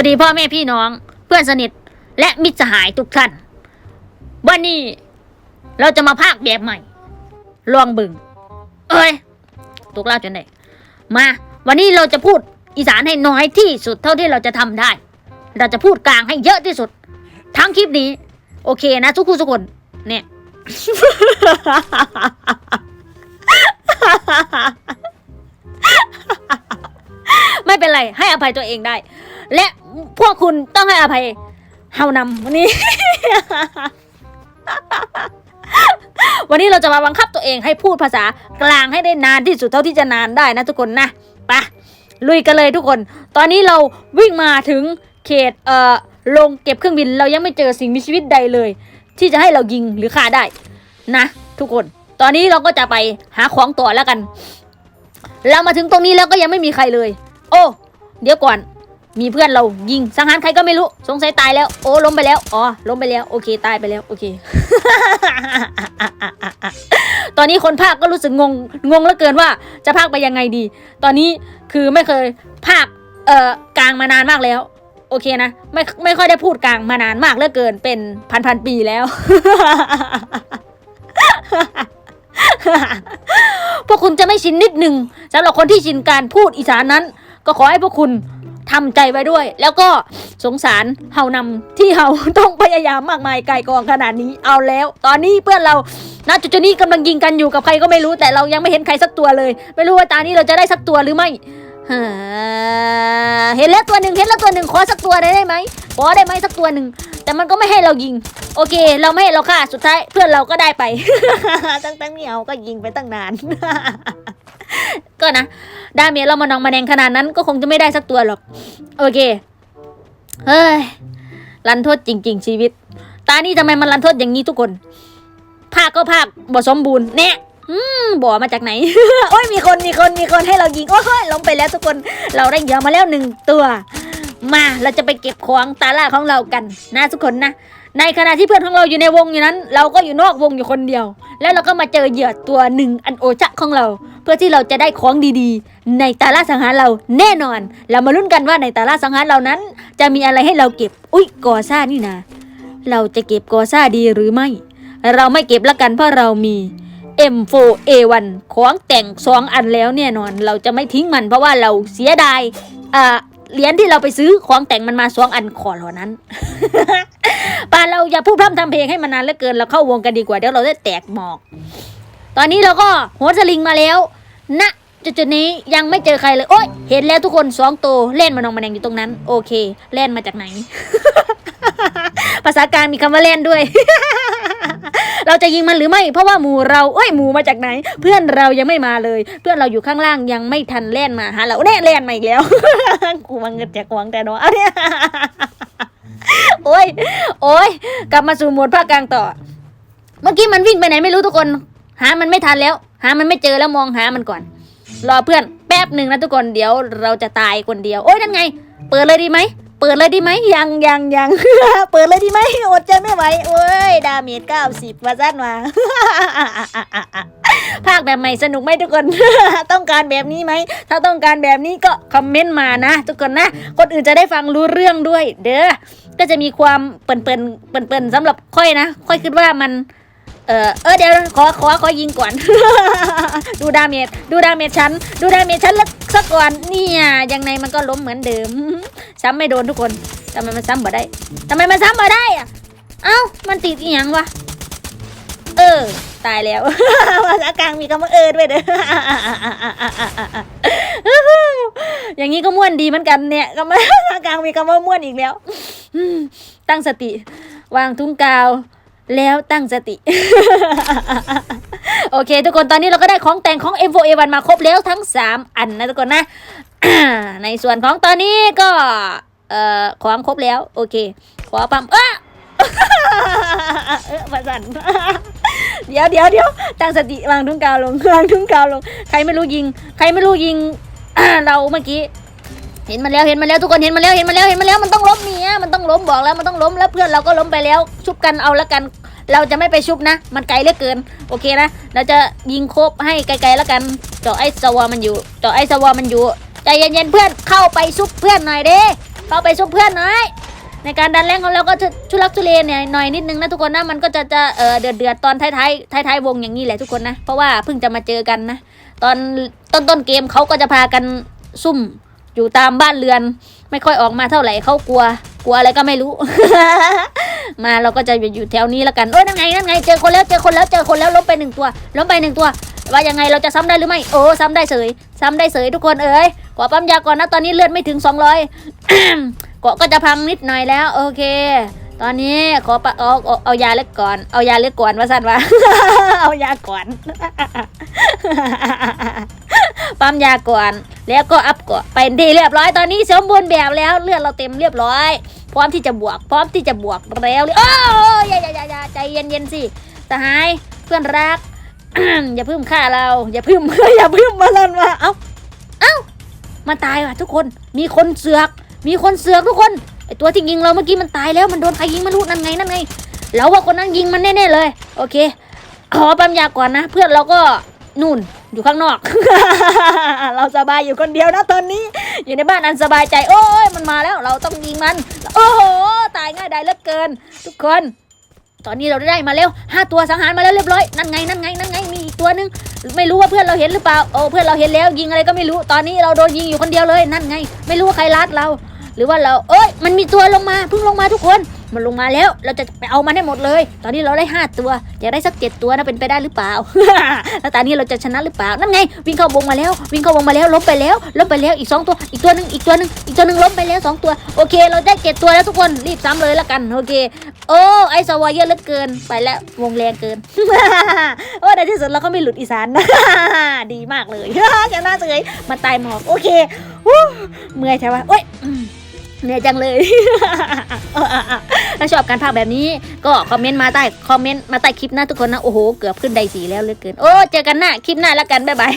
วัสดีพ่อแม่พี่น้องเพื่อนสนิทและมิตรสหายทุกท่าน วันนี้เราจะมาพากย์แบบใหม่ ลองบึง เอ้ยตกเล่าจนได้มา วันนี้เราจะพูดอีสานให้น้อยที่สุดเท่าที่เราจะทำได้ เราจะพูดกลางให้เยอะที่สุด ทั้งคลิปนี้ โอเคนะทุกคู่ทุกคนเนี่ยไม่เป็นไรให้อภัยตัวเองได้ และ พวกคุณต้องให้อภัยเฮานำวันนี้ วันนี้เราจะมาบังคับตัวเองให้พูดภาษากลางให้ได้นานที่สุดเท่าที่จะนานได้นะทุกคนนะไปะลุยกันเลยทุกคน ตอนนี้เราวิ่งมาถึงเขตเอ่อลงเก็บเครื่องบินเรายังไม่เจอสิ่งมีชีวิตใดเลย ที่จะให้เรายิงหรือฆ่าได้ นะ ทุกคน ตอนนี้เราก็จะไปหาของต่อแล้วกัน เรามาถึงตรงนี้แล้วก็ยังไม่มีใครเลย โอ้ เดี๋ยวก่อน มีเพื่อนเรายิงสังหารใครก็ไม่รู้ สงสัยตายแล้ว โอ้ล้มไปแล้ว อ๋อ ล้มไปแล้ว โอเค ตายไปแล้ว โอเค ตอนนี้คนภาคก็รู้สึกงง งงเหลือเกินว่าจะภาคไปยังไงดี ตอนนี้คือไม่เคยภาค เอ่อ กลางมานานมากแล้ว โอเคนะ ไม่ ไม่ค่อยได้พูดกลางมานานมากเหลือเกิน เป็นพันพันปีแล้ว พวกคุณจะไม่ชินนิดหนึ่งสำหรับคนที่ชินการพูดอีสานนั้น ก็ขอให้พวกคุณ ทำใจไว้ด้วย แล้วก็สงสารเฮานำที่เฮาต้องพยายามมากมายไกลกองขนาดนี้เอาแล้ว ตอนนี้เพื่อนเราณจุดนี้กำลังยิงกันอยู่กับใครก็ไม่รู้แต่เรายังไม่เห็นใครสักตัวเลย ไม่รู้ว่าตานี้เราจะได้สักตัวหรือไม่เห็นแล้วตัวหนึ่งเห็นแล้วตัวหนึ่งขอสักตัวได้ไหมขอได้ไหมสักตัวหนึ่งแต่มันก็ไม่ให้เรายิง โอเค เราไม่ให้เราฆ่าสุดท้ายเพื่อนเราก็ได้ไป ตั้งแต่เหนียวก็ยิงไปตั้งนาน ก็นะดาเมียเรามานองมาแดงขนาดนั้นก็คงจะไม่ได้สักตัวหรอก โอเค เฮ้ย รันโทษจริง ๆ ชีวิต ตานี่ทำไมมันรันโทษอย่างนี้ทุกคน ภาคก็ภาคบ่สมบูรณ์เนี่ยอืมบ่มาจากไหน โอ้ยมีคนมีคนมีคนให้เรายิง โอ้ยล้มไปแล้วทุกคน เราได้เหยื่อมาแล้วหนึ่งตัว มาเราจะไปเก็บของตาล่าของเรากันนะทุกคนนะ ในขณะที่เพื่อนของเราอยู่ในวงอยู่นั้น เราก็อยู่นอกวงอยู่คนเดียว แล้วเราก็มาเจอเหยื่อตัวหนึ่งอันโอจะของเรา เพื่อที่เราจะได้ของดีๆ ในตาล่าสังหารเราแน่นอน เรามาลุ้นกันว่าในตาล่าสังหารเรานั้น จะมีอะไรให้เราเก็บ อุ้ยกอซ่านี่นะเราจะเก็บกอซ่าดีหรือไม่ เราไม่เก็บละกันเพราะเรามี M4A1 ของแต่งสองอันแล้วแน่นอน เราจะไม่ทิ้งมันเพราะว่าเราเสียดายอ่า เหรียญที่เราไปซื้อของแต่งมันมาสองอันขอเหล่านั้นป่าเราอย่าพูดพร่ำทำเพลงให้มันนานเหลือเกินเราเข้าวงกันดีกว่าเดี๋ยวเราได้แตกหมอก ตอนนี้เราก็โหนสลิงมาแล้วณจุดๆนี้ยังไม่เจอใครเลย โอ๊ยเห็นแล้วทุกคนสองตัวเล่นมานองมาแดงอยู่ตรงนั้น โอเค เล่นมาจากไหน ภาษากลางมีคำว่าเล่นด้วย เราจะยิงมันหรือไม่ เพราะว่าหมูเราเอ้ยหมูมาจากไหน เพื่อนเรายังไม่มาเลย เพื่อนเราอยู่ข้างล่างยังไม่ทันเล่นมาหาเราแน่เล่นมาอีกแล้ว กูมาเงินจากวังแต่เนาะเอเนี่ยโอ้ยโอ้ยกลับมาสู่หมวดภาคกลางต่อ เมื่อกี้มันวิ่งไปไหนไม่รู้ทุกคน หามันไม่ทันแล้ว หามันไม่เจอแล้วมองหามันก่อน รอเพื่อนแป๊บหนึ่งนะทุกคนเดี๋ยวเราจะตายคนเดียว โอ้ยนั่นไง เปิดเลยดีไหม เปิดเลยดีไหมยังยังยังเปิดเลยดีไหมอดใจไม่ไหวโอ้ยดาเมจเก้าสิบมาสั้นมาภาคแบบใหม่สนุกไหมทุกคน ต้องการแบบนี้ไหม ถ้าต้องการแบบนี้ก็คอมเมนต์มานะ ทุกคนนะ คนอื่นจะได้ฟังรู้เรื่องด้วย เด้อก็จะมีความเปิ่นเปิ่นเปิ่นเปิ่นสำหรับค่อยนะ ค่อยคิดว่ามัน เออเออเดี๋ยวขอขอขอยิงก่อน ดูดาเมจดูดาเมจฉันดูดาเมจฉันแล้วสักก่อนเนี่ยยังไงมันก็ล้มเหมือนเดิม ซ้ำไม่โดนทุกคนทำไมมันซ้ำบ่ได้ทำไมมันซ้ำบ่ได้อะเอ้ามันติดอีหยังวะเออ ตายแล้วภาษากลางมีคำว่าเออด้วยเด้ออย่างนี้ก็ม่วนดีเหมือนกันเนี่ยก็มาภาษากลางมีคำว่าม่วนอีกแล้วตั้งสติ วางทุ่งกาว แล้วตั้งสติ โอเค ทุกคนตอนนี้เราก็ได้ของแต่งของ M4A1 มาครบแล้วทั้ง 3 อันนะทุกคนนะ ในส่วนของตอนนี้ก็เอ่อของครบแล้ว โอเค ขอปั๊มเอ้อเออประสันเดี๋ยวเดี๋ยวเดี๋ยวตั้งสติวางทุ่งกาวลงวางทุ่งกาวลง ใครไม่รู้ยิง ใครไม่รู้ยิงเราเมื่อกี้ เห็นมันแล้วเห็นมันแล้วทุกคนเห็นมันแล้วเห็นมันแล้วเห็นมันแล้วมันต้องล้มเนี่ยมันต้องล้มบอกแล้วมันต้องล้มแล้วเพื่อนเราก็ล้มไปแล้วชุบกันเอาละกัน เราจะไม่ไปชุบนะ มันไกลเหลือเกินโอเคนะเราจะยิงโคบให้ไกลๆแล้วกันเจาะไอ้สวอมันอยู่เจาะไอ้สวอมันอยู่ใจเย็นๆเพื่อนเข้าไปชุบเพื่อนหน่อยเด้เข้าไปช่วยเพื่อนหน่อยในการดันแรงของเราก็จะชุลักชุเลเนี่ยหน่อยนิดนึงนะทุกคนนะมันก็จะจะเออเดือดเดือดๆตอนท้ายท้ายท้ายท้ายๆวงอย่างนี้แหละทุกคนนะเพราะว่าเพิ่งจะมาเจอกันนะ ตอนต้นต้นๆเกมเขาก็จะพากันซุ่ม อยู่ตามบ้านเรือน ไม่ค่อยออกมาเท่าไหร่เขากลัว กลัวอะไรก็ไม่รู้ มาเราก็จะอยู่แถวนี้แล้วกันโอ้ยนั่นไงนั่นไงเจอคนแล้วเจอคนแล้วเจอคนแล้วล้มไปหนึ่งตัวล้มไปหนึ่งตัว ว่ายังไงเราจะซ้ำได้หรือไม่โอ้ซ้ำได้เสยซ้ำได้เสยทุกคนเอ้ยขอปั๊มยาก่อนนะตอนนี้เลือดไม่ถึงสองร้อยเกาะก็จะพังนิดหน่อยแล้ว โอเคตอนนี้ขอปะเอาเอาเอายาเล็กก่อน เอายาเล็กก่อนว่าสั้นวะเอายาก่อน ปั๊มยาก่อน แล้วก็อัพเกาะไปที่เรียบร้อยตอนนี้สมบูรณ์แบบแล้วเลือดเราเต็มเรียบร้อย พร้อมที่จะบวก พร้อมที่จะบวกแล้วเลยโอ้ยอย่าอย่าอย่าอย่าใจเย็นเย็นๆสิสหายเพื่อนรัก อย่าพึ่มฆ่าเรา อย่าพึ่มอย่าพึ่มมาลันว่าเอ้าเอ้ามาตายว่ะทุกคนมีคนเสือก มีคนเสือกทุกคนไอตัวที่ยิงเราเมื่อกี้มันตายแล้วมันโดนใครยิงไม่รู้นั่นไงนั่นไงเราว่าคนนั้นยิงมันแน่ๆเลย โอเคขอปั๊มยาก่อนนะ เพื่อนเราก็นู่น อยู่ข้างนอก เราสบายอยู่คนเดียวนะตอนนี้ อยู่ในบ้านอันสบายใจ โอ้ยมันมาแล้ว เราต้องยิงมัน โอ้โห ตายง่ายได้เหลือเกิน ทุกคน ตอนนี้เราได้มาแล้วห้าตัวสังหารมาแล้วเรียบร้อย นั่นไง นั่นไง นั่นไง มีอีกตัวหนึง ไม่รู้ว่าเพื่อนเราเห็นหรือเปล่า โอ้ เพื่อนเราเห็นแล้ว ยิงอะไรก็ไม่รู้ ตอนนี้เราโดนยิงอยู่คนเดียวเลย นั่นไง ไม่รู้ว่าใครลัดเรา หรือว่าเรา เอ้ย มันมีตัวลงมา เพิ่งลงมาทุกคน มันลงมาแล้ว เราจะไปเอามันให้หมดเลย ตอนนี้เราได้ห้าตัวอยากได้สักเจ็ดตัวนะเป็นไปได้หรือเปล่า แล้วตอนนี้เราจะชนะหรือเปล่า นั่นไง วิ่งเข้าวงมาแล้ว วิ่งเข้าวงมาแล้วล้มไปแล้วล้มไปแล้วอีกสองตัว อีกตัวหนึ่งอีกตัวหนึ่งอีกตัวหนึ่งล้มไปแล้วสองตัว โอเค เราได้เจ็ดตัวแล้วทุกคนรีบซ้ำเลยละกัน โอเค โอ้ไอสวายเยอะเหลือเกินไปแล้ววงแรงเกิน โอ้ในที่สุดเราก็ไม่หลุดอีสานดีมากเลยชนะเฉยมาตายหมอกโอเคฮู้เมื่อยใช่ปะโอ้ย เหนื่อยจังเลยถ้าชอบการพากแบบนี้ ก็คอมเมนต์มาใต้คอมเมนต์มาใต้คลิปนะทุกคนนะ โอ้โห เกือบขึ้นไดสีแล้วเลยเกิน โอ้ เจอกันหน้าคลิปหน้าแล้วกัน บ๊ายบาย